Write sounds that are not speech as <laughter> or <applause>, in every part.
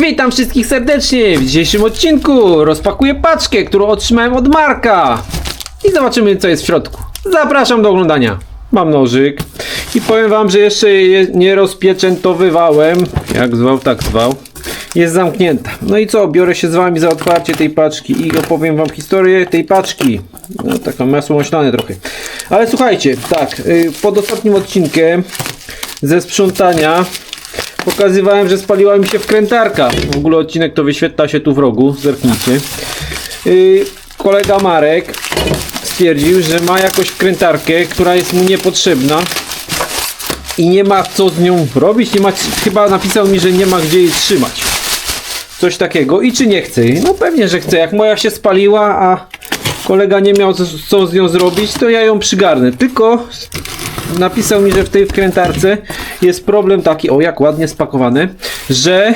Witam wszystkich serdecznie! W dzisiejszym odcinku rozpakuję paczkę, którą otrzymałem od Marka. I zobaczymy co jest w środku. Zapraszam do oglądania. Mam nożyk. I powiem wam, że jeszcze je nie rozpieczętowywałem. Jak zwał, tak zwał. Jest zamknięta. No i co? Biorę się z wami za otwarcie tej paczki i opowiem wam historię tej paczki. No taka masło maślane trochę. Ale słuchajcie, tak, y, pod ostatnim odcinkiem ze sprzątania Pokazywałem, że spaliła mi się wkrętarka. W ogóle odcinek to wyświetla się tu w rogu, zerknijcie. Yy, kolega Marek stwierdził, że ma jakąś wkrętarkę, która jest mu niepotrzebna i nie ma co z nią robić. Nie ma, chyba napisał mi, że nie ma gdzie jej trzymać. Coś takiego. I czy nie chce? No pewnie, że chce. Jak moja się spaliła, a kolega nie miał co, co z nią zrobić, to ja ją przygarnę. Tylko napisał mi, że w tej wkrętarce jest problem taki, o jak ładnie spakowane, że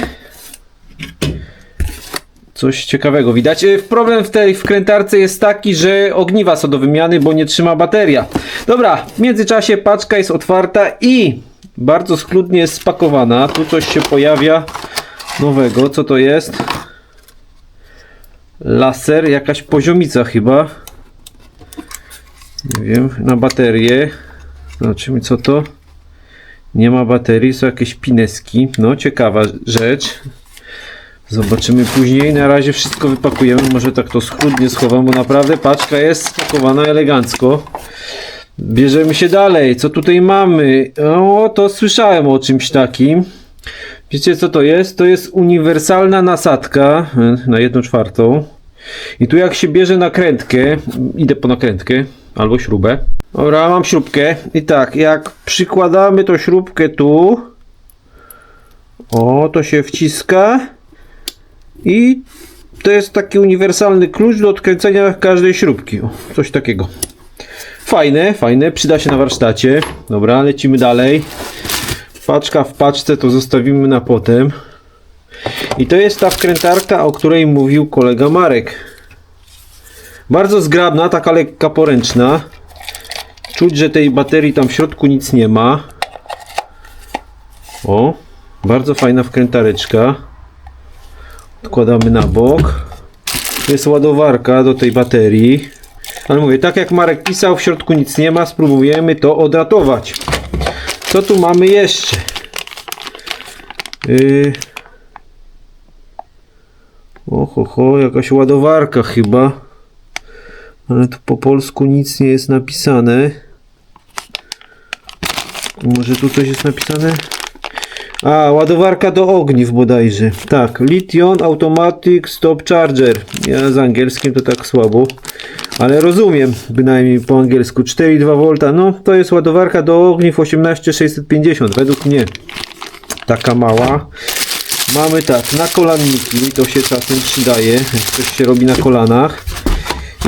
coś ciekawego widać. E, Problem w tej wkrętarce jest taki, że ogniwa są do wymiany, bo nie trzyma bateria. Dobra, w międzyczasie paczka jest otwarta i bardzo schludnie jest spakowana. Tu coś się pojawia nowego. Co to jest? Laser, jakaś poziomica chyba. Nie wiem, na baterię. Zobaczymy co to. Nie ma baterii, są jakieś pineski. No, ciekawa rzecz. Zobaczymy później. Na razie wszystko wypakujemy. Może tak to schludnie schowam, bo naprawdę paczka jest spakowana elegancko. Bierzemy się dalej. Co tutaj mamy? O, to słyszałem o czymś takim. Wiecie co to jest? To jest uniwersalna nasadka na jedną czwartą. I tu jak się bierze nakrętkę, idę po nakrętkę albo śrubę. Dobra, mam śrubkę. I tak, jak przykładamy tą śrubkę tu, o, to się wciska i to jest taki uniwersalny klucz do odkręcenia każdej śrubki. O, coś takiego. Fajne, fajne, przyda się na warsztacie. Dobra, lecimy dalej. Paczka w paczce to zostawimy na potem. I to jest ta wkrętarka, o której mówił kolega Marek. Bardzo zgrabna, taka lekka poręczna. Czuć, że tej baterii tam w środku nic nie ma. O, bardzo fajna wkrętareczka. Odkładamy na bok. Jest ładowarka do tej baterii. Ale mówię, tak jak Marek pisał, w środku nic nie ma. Spróbujemy to odratować. Co tu mamy jeszcze? Yy... Oho, ho, jakaś ładowarka chyba. Ale tu po polsku nic nie jest napisane. Może tu coś jest napisane? A, ładowarka do ogniw bodajże. Tak, Lithium Automatic Stop Charger. Ja z angielskim to tak słabo. Ale rozumiem, bynajmniej po angielsku. 4,2 V. No, to jest ładowarka do ogniw 18650. Według mnie taka mała. Mamy tak, nakolanniki. To się czasem przydaje, coś się robi na kolanach.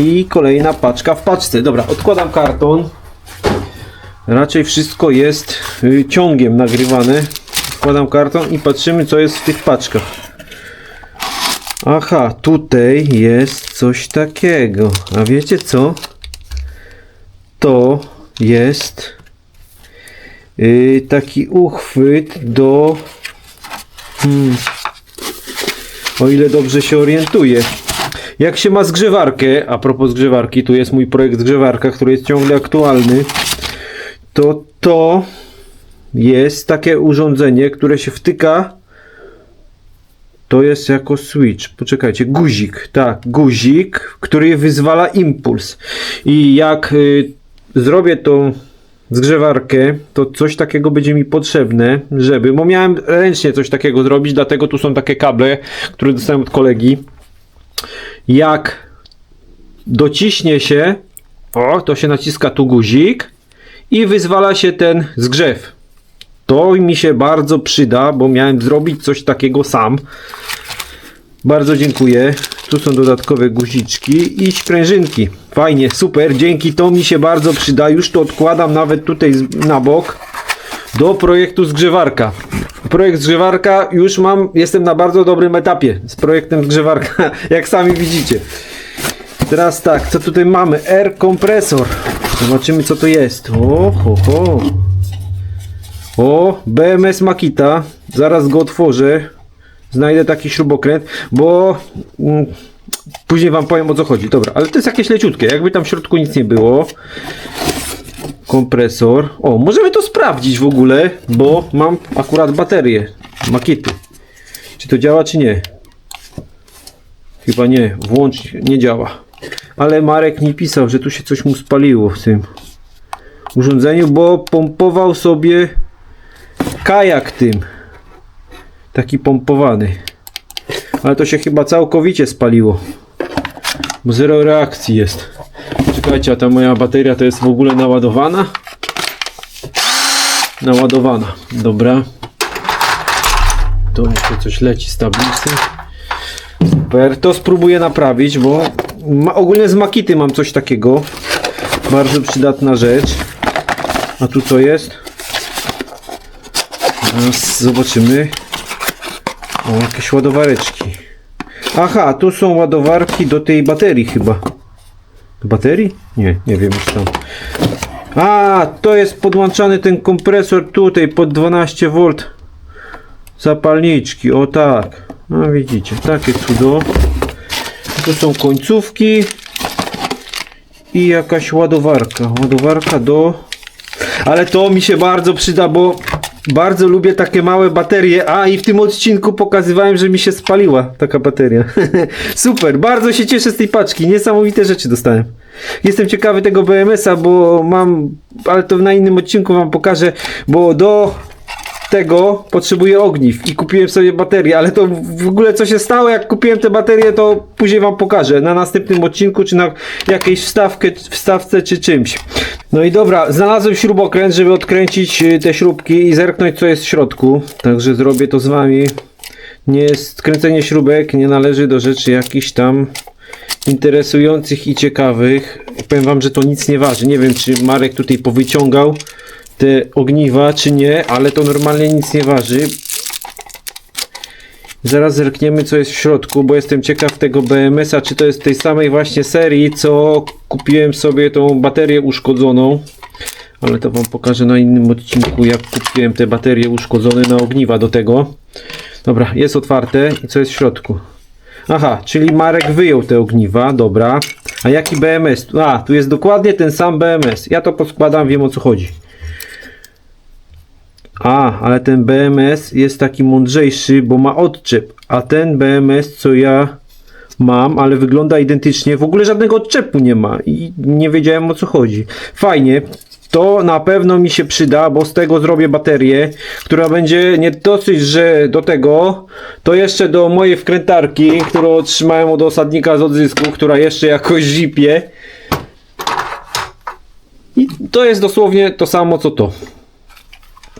I kolejna paczka w paczce. Dobra, odkładam karton. Raczej wszystko jest y, ciągiem nagrywane. Wkładam karton i patrzymy co jest w tych paczkach. Aha, tutaj jest coś takiego. A wiecie co? To jest y, taki uchwyt do hmm, o ile dobrze się orientuję. Jak się ma zgrzewarkę, a propos zgrzewarki, tu jest mój projekt zgrzewarka, który jest ciągle aktualny, to to jest takie urządzenie, które się wtyka. To jest jako switch. Poczekajcie, guzik. Tak, guzik, który wyzwala impuls. I jak y, zrobię tą zgrzewarkę, to coś takiego będzie mi potrzebne, żeby, bo miałem ręcznie coś takiego zrobić, dlatego tu są takie kable, które dostałem od kolegi. Jak dociśnie się, o, to się naciska tu guzik i wyzwala się ten zgrzew. To mi się bardzo przyda, bo miałem zrobić coś takiego sam. Bardzo dziękuję. Tu są dodatkowe guziczki i sprężynki. Fajnie, super, dzięki to mi się bardzo przyda. Już to odkładam nawet tutaj na bok do projektu zgrzewarka. Projekt zgrzewarka już mam, jestem na bardzo dobrym etapie z projektem zgrzewarka, <laughs> jak sami widzicie. Teraz tak, co tutaj mamy? Air kompresor. Zobaczymy co to jest. O, ho, ho. O, BMS Makita. Zaraz go otworzę. Znajdę taki śrubokręt, bo mm, później wam powiem o co chodzi. Dobra, ale to jest jakieś leciutkie, jakby tam w środku nic nie było. Kompresor. O, możemy to sprawdzić w ogóle, bo mam akurat baterię, makiety. Czy to działa, czy nie? Chyba nie, włącz, nie działa. Ale Marek mi pisał, że tu się coś mu spaliło w tym urządzeniu, bo pompował sobie kajak tym. Taki pompowany. Ale to się chyba całkowicie spaliło. Bo zero reakcji jest. Czekajcie, a ta moja bateria to jest w ogóle naładowana? Naładowana. Dobra. To jeszcze coś leci z tablicy. Super. To spróbuję naprawić, bo ma, ogólnie z Makity mam coś takiego. Bardzo przydatna rzecz. A tu co jest? Zobaczymy. O, jakieś ładowareczki. Aha, tu są ładowarki do tej baterii chyba. Do baterii? Nie, nie wiem już tam. A, to jest podłączany ten kompresor tutaj pod 12 V zapalniczki. O tak. No widzicie, takie cudo. Tu są końcówki i jakaś ładowarka. Ładowarka do. Ale to mi się bardzo przyda, bo bardzo lubię takie małe baterie. A i w tym odcinku pokazywałem, że mi się spaliła taka bateria. <laughs> Super, bardzo się cieszę z tej paczki. Niesamowite rzeczy dostałem. Jestem ciekawy tego BMS-a, bo mam, ale to na innym odcinku wam pokażę, bo do tego potrzebuję ogniw i kupiłem sobie baterię, ale to w ogóle co się stało jak kupiłem te baterie to później wam pokażę na następnym odcinku czy na jakiejś wstawkę, wstawce czy czymś. No i dobra, znalazłem śrubokręt, żeby odkręcić y, te śrubki i zerknąć co jest w środku, także zrobię to z wami. Nie jest kręcenie śrubek, nie należy do rzeczy jakichś tam interesujących i ciekawych. Powiem wam, że to nic nie waży. Nie wiem, czy Marek tutaj powyciągał te ogniwa, czy nie, ale to normalnie nic nie waży. Zaraz zerkniemy, co jest w środku, bo jestem ciekaw tego BMS-a, czy to jest tej samej właśnie serii, co kupiłem sobie tą baterię uszkodzoną. Ale to wam pokażę na innym odcinku, jak kupiłem te baterie uszkodzone na ogniwa do tego. Dobra, jest otwarte i co jest w środku? Aha, czyli Marek wyjął te ogniwa, dobra. A jaki BMS? A, tu jest dokładnie ten sam BMS. Ja to poskładam, wiem o co chodzi. A, ale ten BMS jest taki mądrzejszy, bo ma odczep. A ten BMS, co ja mam, ale wygląda identycznie, w ogóle żadnego odczepu nie ma. I nie wiedziałem o co chodzi. Fajnie. To na pewno mi się przyda, bo z tego zrobię baterię, która będzie nie dosyć, że do tego, to jeszcze do mojej wkrętarki, którą otrzymałem od osadnika z odzysku, która jeszcze jakoś zipie. I to jest dosłownie to samo co to.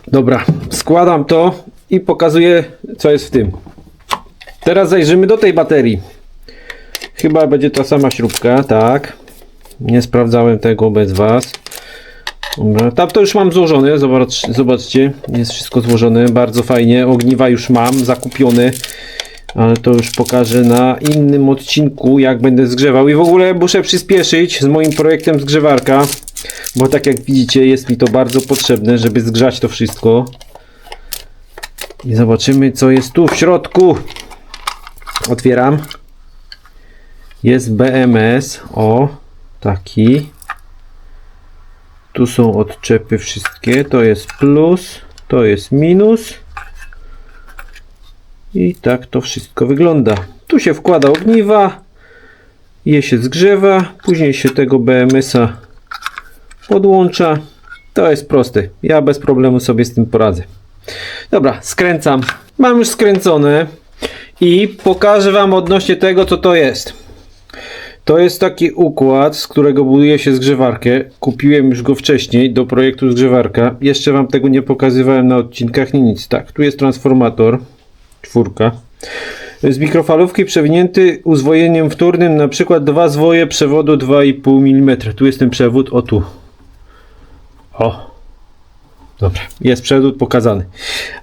Dobra, składam to i pokazuję co jest w tym. Teraz zajrzymy do tej baterii. Chyba będzie ta sama śrubka, tak. Nie sprawdzałem tego bez Was. Dobra, tam to już mam złożone, zobacz, zobaczcie, jest wszystko złożone, bardzo fajnie, ogniwa już mam, zakupione, ale to już pokażę na innym odcinku, jak będę zgrzewał i w ogóle muszę przyspieszyć z moim projektem zgrzewarka, bo tak jak widzicie jest mi to bardzo potrzebne, żeby zgrzać to wszystko. I zobaczymy co jest tu w środku. Otwieram. Jest BMS, o, taki. Tu są odczepy wszystkie. To jest plus, to jest minus. I tak to wszystko wygląda. Tu się wkłada ogniwa, je się zgrzewa, później się tego BMS-a podłącza. To jest proste. Ja bez problemu sobie z tym poradzę. Dobra, skręcam. Mam już skręcone i pokażę Wam odnośnie tego, co to jest. To jest taki układ, z którego buduje się zgrzewarkę. Kupiłem już go wcześniej do projektu zgrzewarka. Jeszcze Wam tego nie pokazywałem na odcinkach, nie nic. Tak, tu jest transformator, czwórka. Z mikrofalówki przewinięty uzwojeniem wtórnym, na przykład dwa zwoje przewodu 2,5 mm. Tu jest ten przewód, o tu. O, Dobra, jest przewód pokazany.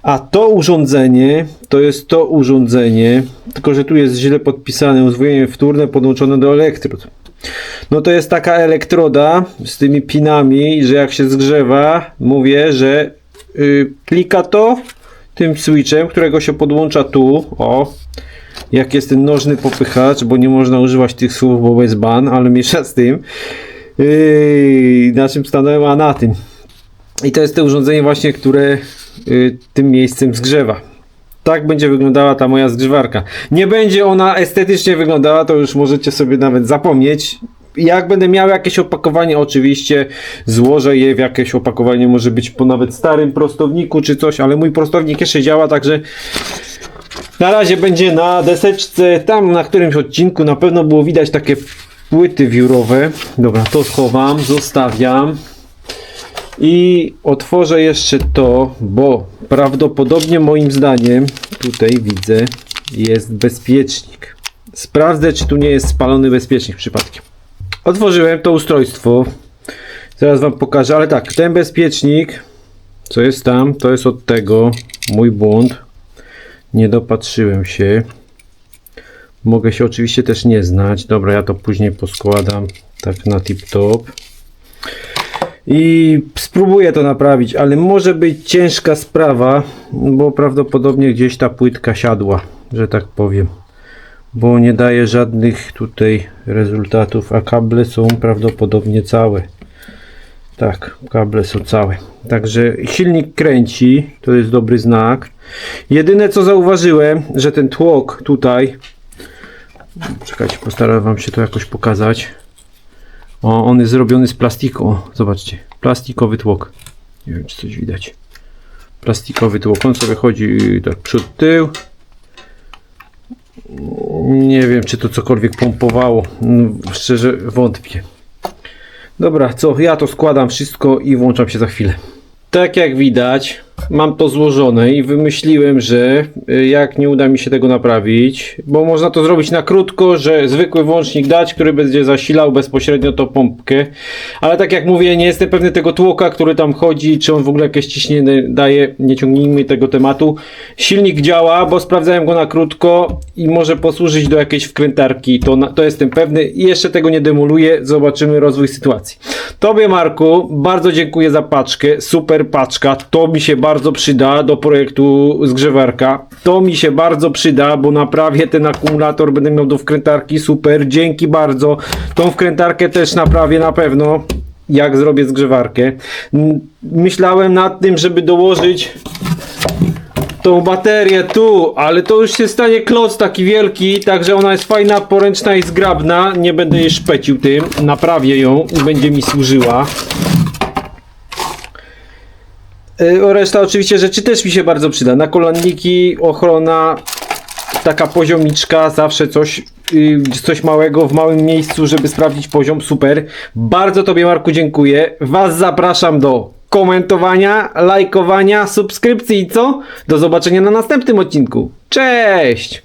A to urządzenie, to jest to urządzenie, tylko że tu jest źle podpisane, uzwojenie wtórne podłączone do elektrod. No to jest taka elektroda z tymi pinami, że jak się zgrzewa, mówię, że yy, klika to tym switchem, którego się podłącza tu, o, jak jest ten nożny popychacz, bo nie można używać tych słów, bo jest ban, ale mniejsza z tym. Yy, na czym stanąłem, a na tym. I to jest to urządzenie właśnie, które yy, tym miejscem zgrzewa. Tak będzie wyglądała ta moja zgrzewarka. Nie będzie ona estetycznie wyglądała, to już możecie sobie nawet zapomnieć. Jak będę miał jakieś opakowanie, oczywiście złożę je w jakieś opakowanie, może być po nawet starym prostowniku czy coś, ale mój prostownik jeszcze działa, także na razie będzie na deseczce, tam na którymś odcinku na pewno było widać takie płyty wiórowe. Dobra, to schowam, zostawiam. I otworzę jeszcze to, bo prawdopodobnie moim zdaniem, tutaj widzę, jest bezpiecznik. Sprawdzę, czy tu nie jest spalony bezpiecznik przypadkiem. Otworzyłem to ustrojstwo. Zaraz wam pokażę, ale tak, ten bezpiecznik, co jest tam, to jest od tego. Mój błąd. Nie dopatrzyłem się. Mogę się oczywiście też nie znać. Dobra, ja to później poskładam tak na tip-top. I spróbuję to naprawić, ale może być ciężka sprawa, bo prawdopodobnie gdzieś ta płytka siadła, że tak powiem. Bo nie daje żadnych tutaj rezultatów, a kable są prawdopodobnie całe. Tak, kable są całe. Także silnik kręci, to jest dobry znak. Jedyne co zauważyłem, że ten tłok tutaj, czekajcie, postaram wam się to jakoś pokazać. O, on jest zrobiony z plastiku. O, zobaczcie, plastikowy tłok. Nie wiem, czy coś widać. Plastikowy tłok. On sobie chodzi tak przód, tył. Nie wiem, czy to cokolwiek pompowało. No, Szczerze wątpię. Dobra, co? Ja to składam wszystko i włączam się za chwilę. Tak jak widać, mam to złożone i wymyśliłem, że y, jak nie uda mi się tego naprawić, bo można to zrobić na krótko, że zwykły włącznik dać, który będzie zasilał bezpośrednio tą pompkę, ale tak jak mówię, nie jestem pewny tego tłoka, który tam chodzi, czy on w ogóle jakieś ciśnienie daje, nie ciągnijmy tego tematu. Silnik działa, bo sprawdzałem go na krótko i może posłużyć do jakiejś wkrętarki, to, na, to jestem pewny i jeszcze tego nie demoluję, zobaczymy rozwój sytuacji. Tobie Marku, bardzo dziękuję za paczkę, super paczka, to mi się bardzo przyda do projektu zgrzewarka. To mi się bardzo przyda, bo naprawię ten akumulator, będę miał do wkrętarki, super, dzięki bardzo. Tą wkrętarkę też naprawię na pewno, jak zrobię zgrzewarkę. Myślałem nad tym, żeby dołożyć tą baterię tu, ale to już się stanie kloc taki wielki, także ona jest fajna, poręczna i zgrabna. Nie będę jej szpecił tym, naprawię ją i będzie mi służyła. Yy, Reszta oczywiście rzeczy też mi się bardzo przyda. Nakolanniki, ochrona, taka poziomiczka, zawsze coś, yy, coś małego w małym miejscu, żeby sprawdzić poziom, super. Bardzo Tobie Marku dziękuję. Was zapraszam do komentowania, lajkowania, subskrypcji i co? Do zobaczenia na następnym odcinku. Cześć!